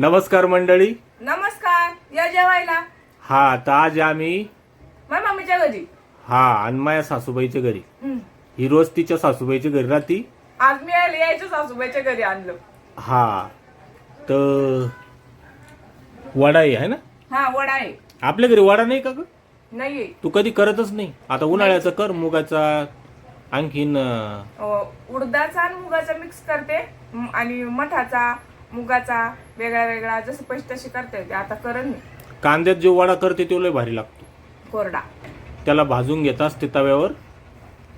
नमस्कार मंडळी. नमस्कार या जेवायला. हा आता आज आम्ही माझ्या मम्मीच्या घरी. हा आणि माझ्या सासूबाईच्या घरी. हम्म. ही रोज तिच्या सासूबाईच्या घरी राहती. आज मी यायला यायचं सासूबाईच्या घरी आणलं. हा तर वडा आहे है ना? हा वडा आहे. आपल्या घरी वडा नाही का ग? नाहीये. तू कधी करतच नाही. आता उन्हाळ्याचा कर मुगाचा आणखीन अं, अं, उडदाचा आणि मुगाचा मिक्स करते म- आणि मठाचा मुगाचा वेगळा वेगळा जसं पैसे तसे करता येते. आता करण मी. कांद्यात जो वडा करते तो लय भारी लागतो. कोरडा. त्याला भाजून घेत असते तव्यावर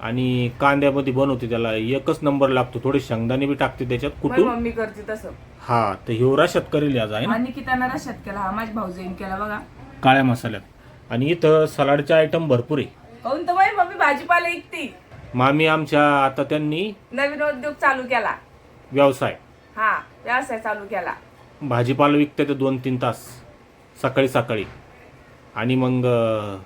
आणि कांद्यामध्ये बनवते त्याला. एकच नंबर लागतो. थोडे शेंगदाणे बी टाकते त्याच्यात माझी कुठून? मम्मी करते तसं. हा तर हिवरा शेतकरी आज आहे ना? आणि किताना रशात केला. हा माझी भाऊजाईन केला बघा. काळ्या मसाल्यात. आणि इथं सलाडचे आयटम भरपूर आहे. काहून तर माझी मम्मी भाजीपाला ऐकते मामी आमच्या आता त्यांनी नवीन उद्योग चालू केला. व्यवसाय. व्यवसाय चालू केला. भाजीपाला विकते ते दोन तीन तास सकाळी सकाळी. आणि मग अं,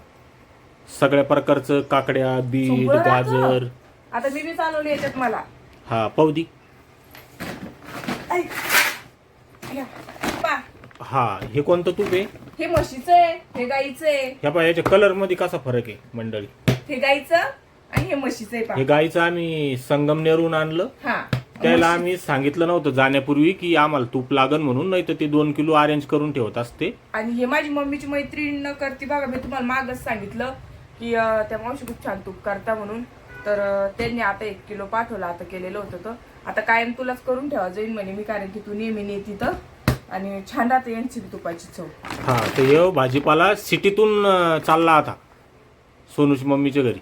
सगळ्या प्रकारचं काकड्या बीट. गाजर. आता मी बी चालवली याच्यात मला. हा पौदी ऐक. या. पा. हा हे कोणतं तूप आहे? हे म्हशीचं आहे हे गाईचं आहे. ह्या पा याच्या कलरमध्ये कसा फरक आहे मंडळी? हे गाईचं आणि हे म्हशीचं आहे पा. हे गाईचं आम्ही संगमनेरहून आणलं. हा. त्याला आम्ही सांगितलं नव्हतं जाण्यापूर्वी की आम्हाला तूप लागन म्हणून नाही तर ते दोन किलो अरेंज करून ठेवत असते. आणि हे माझी मम्मीची मैत्रीण करते बघा मी तुम्हाला मागच सांगितलं की अं, त्या मावशी खूप छान तूप करता म्हणून. तर अं, त्यांनी आता एक किलो पाठवलं आता केलेलं होतं तर. आता कायम तुलाच करून ठेवा जाईन म्हणे मी कारण की तू नेहमी नेती तर. आणि छान राहते यांची बी तुपाची चव. हा तर हे भाजीपाला सिटीतून अं, चालला आता. सोनूची मम्मीच्या घरी.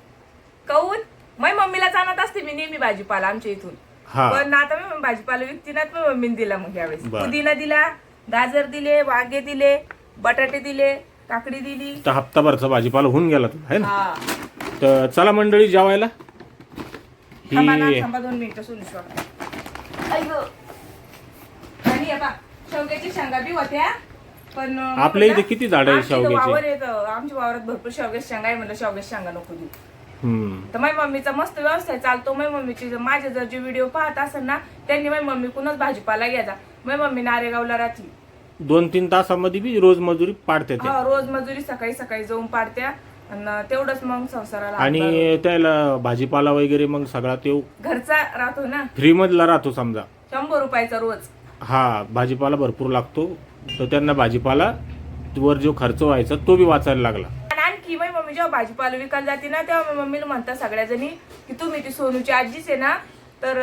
काऊन? माझ्या मम्मीला जाणत असते मी नेहमी भाजीपाला आमच्या इथून. हा. पण आता मी भाजीपाला विकती ना तर मम्मीने दिला मग यावेळेस. बर. पुदिना दिला गाजर दिले वांगे दिले बटाटे दिले काकडी दिली. तर हप्ताभरचा भाजीपाला होऊन गेला तुला है ना? हा. तर चला मंडळी जेवायला. थांबा ना ही थांबा दोन मिनिटं सोनू आणि हे पहा, शेवग्याची शेंगा बी होत्या. पण आपल्या इथे किती झाडं आहे शेवग्याची? वावर येतं आमच्या वावरात भरपूर शेवग्याची शेंगा आहे म्हणलं शेवग्याची शेंगा नको देऊ. तर माझ्या मम्मीचा मस्त व्यवसाय चालतो. माझ्या मम्मीची माझे जर जे व्हिडिओ पाहत असेल ना त्यांनी माझी मम्मी कुणाच भाजीपाला घ्यायचा. माझी मम्मी नारेगावला राहती. दोन तीन तासामध्ये बी रोज मजुरी पाडते ते. हा रोज मजुरी सकाळी सकाळी जाऊन पाडत्या. आणि तेवढंच मग संसाराला हातभार. आणि त्याला भाजीपाला वगैरे मग सगळा तो घरचा राहतो ना? फ्री मधला राहतो समजा. शंभर रुपयाचा रोज. हा भाजीपाला भरपूर लागतो. तर त्यांना भाजीपाला वर जो खर्च व्हायचा तो बी वाचायला लागला. आणखी माझी मम्मी जेव्हा भाजीपाला विकायला जाते ना तेव्हा मी मम्मीला म्हणतात सगळ्या जणी की तुम्ही ती सोनूची आजीच आहे ना. तर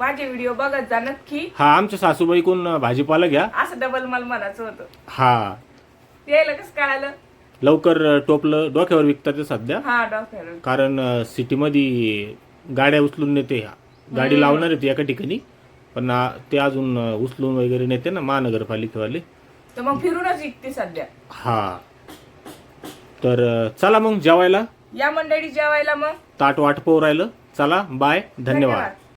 माझे व्हिडिओ बघत जा नक्की. हा आमच्या सासूबाईकून भाजीपाला घ्या. असं डबल मला म्हणायचं होतं. हा. यायला कसं कळालं? लवकर टोपलं डोक्यावर विकतात सध्या. हा डॉक्टर कारण अ, सिटीमध्ये गाड्या उचलून नेते ह्या. गाडी लावणार आहेत एका ठिकाणी पण आ, ते अजून उचलून वगैरे नेते ना महानगरपालिकेवाले. तर मग फिरूनच विकते सध्या. हा. तर चला मग जेवायला. या मंडळी जेवायला मग. ताट वाट राहिलं. चला बाय. धन्यवाद.